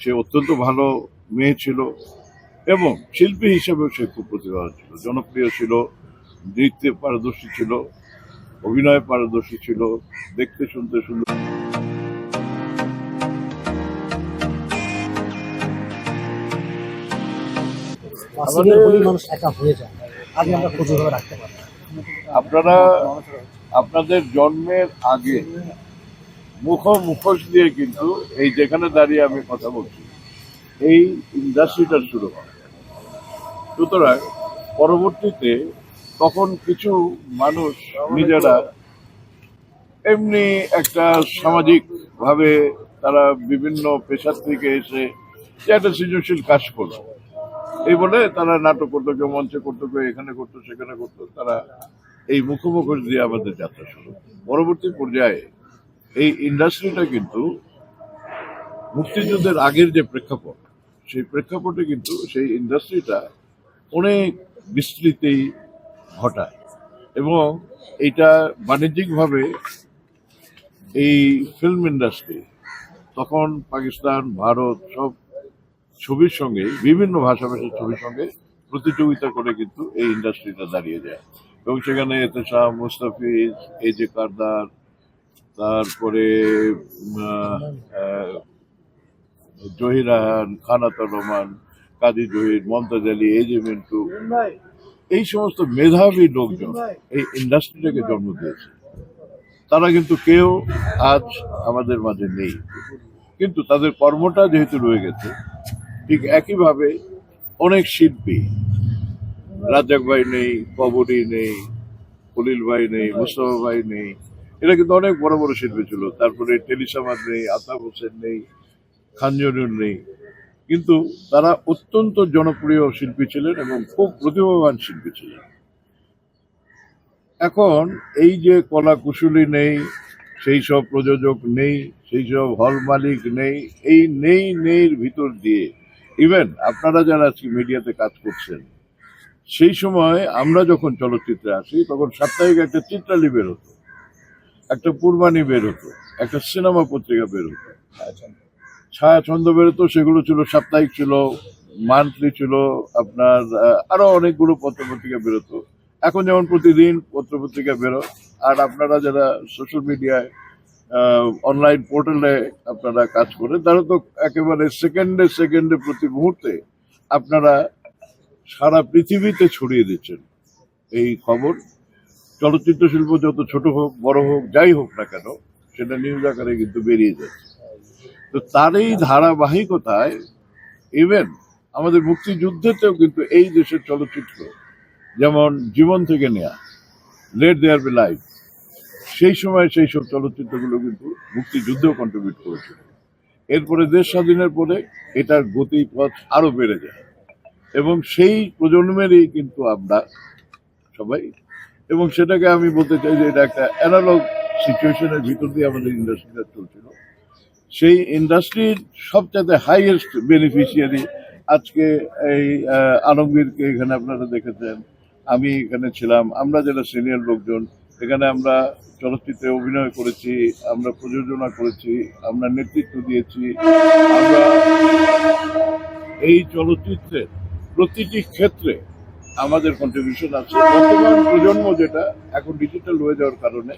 সে অত্যন্ত ভালো মেয়ে ছিল এবং শিল্পী হিসেবেও সে খুব প্রতিভাবান ছিল। জনপ্রিয় ছিল নৃত্যে পারদর্শী ছিল অভিনয়ে পারদর্শী ছিল দেখতে শুনতে সুন্দর। সিরিয়াল বলেই মানুষ একা হয়ে যায়। আগে আমরা খোঁজ ভাবে রাখতে পারি আপনারা আপনাদের জন্মের আগে মুখ মুখোশ দিয়ে কিন্তু এই যেখানে দাঁড়িয়ে আমি কথা বলছি, এই ইন্ডাস্ট্রিটা শুরু হয়। সুতরাং পরবর্তীতে তখন কিছু মানুষ নিজেরা এমনি একটা সামাজিক ভাবে তারা বিভিন্ন পেশার থেকে এসে একটা সৃজনশীল কাজ করল। এই বলে তারা নাটক করতো, কেউ মঞ্চে করতো, কেউ এখানে করতো, সেখানে করতো, তারা এই মুখোমুখি দিয়ে আমাদের যাত্রা শুরু। পরবর্তী পর্যায়ে এই ইন্ডাস্ট্রিটা কিন্তু মুক্তিযুদ্ধের আগের যে প্রেক্ষাপট, সেই প্রেক্ষাপটে কিন্তু সেই ইন্ডাস্ট্রিটা অনেক বিস্তৃতি ঘটায়। এবং এটা বাণিজ্যিকভাবে এই ফিল্ম ইন্ডাস্ট্রি তখন পাকিস্তান, ভারত সব ছবির সঙ্গে, বিভিন্ন ভাষাভাষীর ছবির সঙ্গে প্রতিযোগিতা করে কিন্তু এই ইন্ডাস্ট্রিটা দাঁড়িয়ে যায়। এবং সেখানে এতেশাহ মুস্তাফিজ এই যে কারদার তারপরে জহির রাহান খানাতা রহমান, কাজী জহির, মমতাজ আলী এই যে মিন্টু, এই সমস্ত মেধাবী লোকজন এই ইন্ডাস্ট্রিটাকে জন্ম দিয়েছে। তারা কিন্তু কেউ আজ আমাদের মাঝে নেই। কিন্তু তাদের কর্মটা যেহেতু রয়ে গেছে, ঠিক একইভাবে অনেক শিল্পী, রাজ্জাক ভাই নেই কবরী নেই খলিল ভাই নেই, মুস্তফা ভাই নেই এরা কিন্তু অনেক বড় বড় শিল্পী ছিল। তারপরে টেলিসামাদ নেই, আতাব হোসেন নেই খানজনুর নেই। কিন্তু তারা অত্যন্ত জনপ্রিয় শিল্পী ছিলেন এবং খুব প্রতিভাবান শিল্পী ছিলেন। এখন এই যে কলা কুশলী নেই, সেই সব প্রযোজক নেই, সেই সব হল মালিক নেই, এই নেই নেইর ভিতর দিয়ে ইভেন আপনারা যারা আজকে মিডিয়াতে কাজ করছেন, সেই সময় আমরা যখন চলচ্চিত্রে আসি, তখন সাপ্তাহিক একটা চিত্রালি বের হতো একটা পূর্বাণী বের হতো একটা সিনেমা পত্রিকা বের হতো। ছায়া ছন্দ বেরোতো সেগুলো ছিল সাপ্তাহিক ছিল মান্থলি ছিল আপনার আরও অনেকগুলো পত্রপত্রিকা বেরোতো এখন যেমন প্রতিদিন পত্রপত্রিকা বেরো আর আপনারা যারা সোশ্যাল মিডিয়ায় অনলাইন পোর্টালে আপনারা কাজ করেন তারা তো একেবারে সেকেন্ডে সেকেন্ডে প্রতি মুহূর্তে আপনারা সারা পৃথিবীতে ছড়িয়ে দিচ্ছেন। এই খবর চলচ্চিত্র শিল্প যত ছোট হোক, বড় হোক, যাই হোক না কেন, সেটা নিউজ আকারে কিন্তু বেরিয়ে যাচ্ছে। তো তার এই ধারাবাহিকতায় ইভেন আমাদের মুক্তিযুদ্ধেতেও কিন্তু এই দেশের চলচ্চিত্র, যেমন জীবন থেকে নেয়া লেট দেয়ার বি লাইফ সেই সময় সেই সব চলচ্চিত্রগুলো কিন্তু মুক্তিযুদ্ধেও কন্ট্রিবিউট করেছিল। এরপরে দেশ স্বাধীনের পরে এটার গতিপথ আরও বেড়ে যায়। এবং সেই প্রজন্মেরই কিন্তু আমরা সবাই এবং সেটাকে আমি বলতে চাই যে এটা একটা অ্যানালগ সিচুয়েশনের ভিতর দিয়ে আমাদের ইন্ডাস্ট্রিটা চলছিল। সেই ইন্ডাস্ট্রির সবচেয়ে হাইয়েস্ট বেনিফিশিয়ারি আজকে এই আলমগীরকে এখানে আপনারা দেখেছেন। আমি এখানে ছিলাম। আমরা যারা সিনিয়র লোকজন, এখানে আমরা চলচ্চিত্রে অভিনয় করেছি, আমরা প্রযোজনা করেছি, আমরা নেতৃত্ব দিয়েছি। আমরা এই চলচ্চিত্রের প্রতিটি ক্ষেত্রে আমাদের কন্ট্রিবিউশন আছে। বর্তমান প্রজন্ম যেটা, এখন ডিজিটাল হয়ে যাওয়ার কারণে,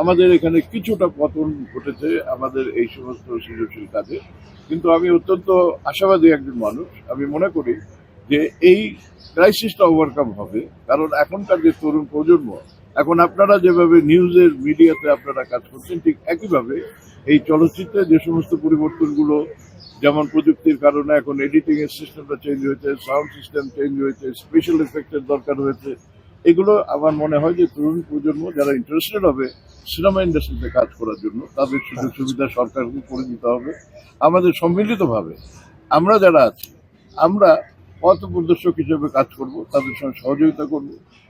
আমাদের এখানে কিছুটা পতন ঘটেছে আমাদের এই সমস্ত সৃজনশীল কাজে। কিন্তু আমি অত্যন্ত আশাবাদী একজন মানুষ। আমি মনে করি যে এই ক্রাইসিসটা ওভারকাম হবে। কারণ এখনকার যে তরুণ প্রজন্ম, এখন আপনারা যেভাবে নিউজের মিডিয়াতে আপনারা কাজ করছেন, ঠিক একইভাবে এই চলচ্চিত্রে যে সমস্ত পরিবর্তনগুলো যেমন প্রযুক্তির কারণে এখন এডিটিং এর সিস্টেমটা চেঞ্জ হয়েছে সাউন্ড সিস্টেম চেঞ্জ হয়েছে স্পেশাল এফেক্টের দরকার হয়েছে। এগুলো আমার মনে হয় যে তরুণ প্রজন্ম যারা ইন্টারেস্টেড হবে সিনেমা ইন্ডাস্ট্রিতে কাজ করার জন্য তাদের সুযোগ সুবিধা সরকারকে করে দিতে হবে। আমাদের সম্মিলিতভাবে আমরা যারা আছি আমরা পথ প্রদর্শক হিসেবে কাজ করব তাদের সঙ্গে সহযোগিতা করব।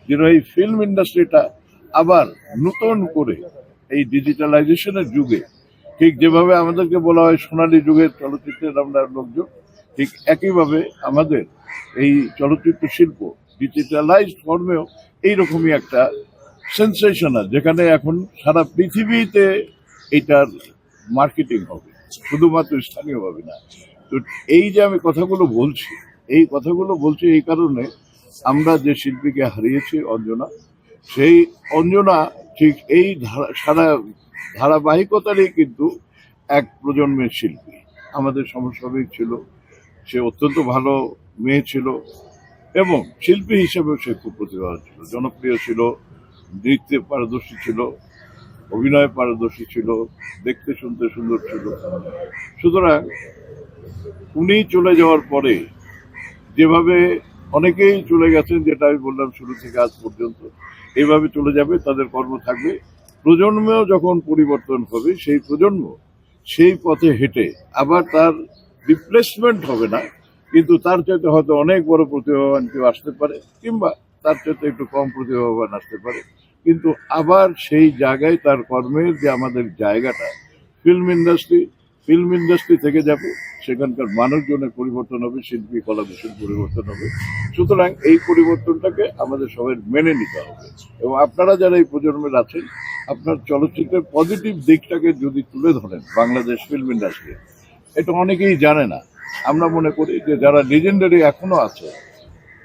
যেন এই ফিল্ম ইন্ডাস্ট্রিটা আবার নতুন করে এই ডিজিটালাইজেশনের যুগে ঠিক যেভাবে আমাদেরকে বলা হয় সোনালী যুগের চলচ্চিত্রের আমরা লোকজন, ঠিক একইভাবে আমাদের এই চলচ্চিত্র শিল্প ডিজিটালাইজড ফর্মেও এইরকমই একটা সেন্সেশনাল যেখানে এখন সারা পৃথিবীতে এটার মার্কেটিং হবে, শুধুমাত্র স্থানীয়ভাবে না। তো এই যে আমি কথাগুলো বলছি, এই কথাগুলো বলছি এই কারণে আমরা যে শিল্পীকে হারিয়েছি অঞ্জনা, সেই অঞ্জনা ঠিক এই সারা ধারাবাহিকতারই কিন্তু এক প্রজন্মের শিল্পী। আমাদের সমস্যাবিক ছিল, সে অত্যন্ত ভালো মেয়ে ছিল এবং শিল্পী হিসেবেও সে খুব প্রতিভাবান ছিল। জনপ্রিয় ছিল, নৃত্যে পারদর্শী ছিল, অভিনয়ে পারদর্শী ছিল, দেখতে শুনতে সুন্দর ছিল। সুতরাং উনি চলে যাওয়ার পরে যেভাবে অনেকেই চলে গেছেন, যেটা আমি বললাম শুরু থেকে আজ পর্যন্ত, এইভাবে চলে যাবে, তাদের কর্ম থাকবে। প্রজন্মেও যখন পরিবর্তন হবে, সেই প্রজন্ম সেই পথে হেঁটে, আবার তার রিপ্লেসমেন্ট হবে না, কিন্তু তার চাইতে হয়তো অনেক বড় প্রতিভাবান কেউ আসতে পারে, কিংবা তার চাইতে একটু কম প্রতিভাবান আসতে পারে। কিন্তু আবার সেই জায়গায় তার কর্মের যে আমাদের জায়গাটা ফিল্ম ইন্ডাস্ট্রি ফিল্ম ইন্ডাস্ট্রি থেকে যাবে, সেখানকার মানুষজনের পরিবর্তন হবে, শিল্পী, কলাকুশল পরিবর্তন হবে। সুতরাং এই পরিবর্তনটাকে আমাদের সবাই মেনে নিতে হবে। এবং আপনারা যারা এই প্রজন্মের আছেন আপনার চলচ্চিত্রের পজিটিভ দিকটাকে যদি তুলে ধরেন বাংলাদেশ ফিল্ম ইন্ডাস্ট্রি এটা অনেকেই জানে না। আমরা মনে করি যে যারা লিজেন্ডারি এখনও আছে,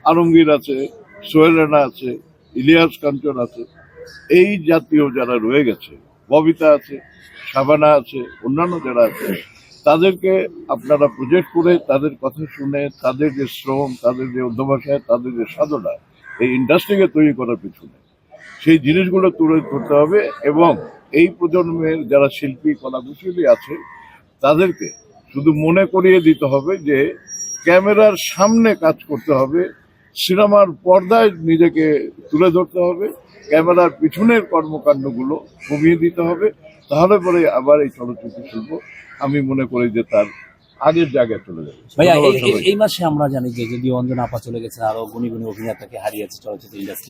আলমগীর আছে, সোহেল রানা আছে, ইলিয়াস কাঞ্চন আছে, এই জাতীয় যারা রয়ে গেছে, ববিতা আছে সাবানা আছে, অন্যান্য যারা আছে, তাদেরকে আপনারা প্রজেক্ট করে তাদের কথা শুনে, তাদের যে শ্রম, তাদের যে অধ্যবসায়, তাদের যে সাধনা, এই ইন্ডাস্ট্রিকে তৈরি করার পিছনে সেই জিনিসগুলো তুলে ধরতে হবে এবং এই প্রজন্মের যারা শিল্পী, কলাকুশলী আছে, তাদেরকে শুধু মনে করিয়ে দিতে হবে যে ক্যামেরার সামনে কাজ করতে হবে, সিনেমার পর্দায় নিজেকে তুলে ধরতে হবে, ক্যামেরার পিছনের কর্মকাণ্ডগুলো কমিয়ে দিতে হবে, তাহলে পরে আবার এই চলচ্চিত্র শিল্প আমি মনে করি যে তার আগের জায়গায় চলে যাবে। ভাইয়া। এই মাসে আমরা জানি যে যদি অঞ্জনা আপা চলে গেছে আরও গুণী গুণী অভিনেতাকে হারিয়েছে চলচ্চিত্র ইন্ডাস্ট্রি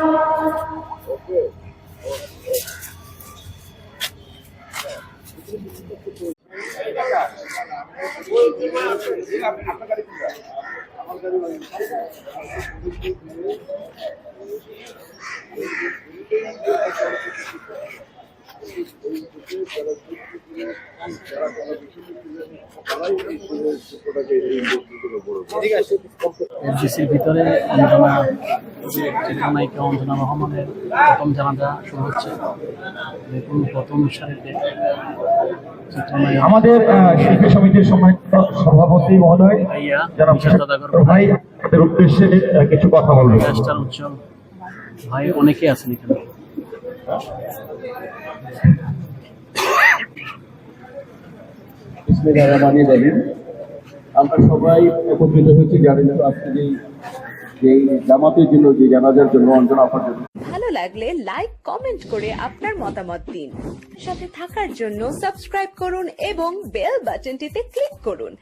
এফডিসির ভিতরে অঞ্জনা অঞ্জনা রহমানের প্রথম জানাজা শুরু হচ্ছে। দেখুন প্রথম সারিতে আমাদের শিল্পী সমিতির সম্মানিত সভাপতি মহোদয় দাদাগর ভাই তাদের উদ্দেশ্যে কিছু কথা বলবেন। উজ্জ্বল ভাই অনেকে আছেন এখানে। বিসমিল্লাহির রহমানির রহিম। আমরা সবাই একত্রিত হয়েছি জানেন আজকে যে যে জন্য যে জন্য অঞ্জনা জন্য। ভালো লাগলে লাইক কমেন্ট করে আপনার মতামত দিন। সাথে থাকার জন্য সাবস্ক্রাইব করুন এবং বেল বাটনটিতে ক্লিক করুন।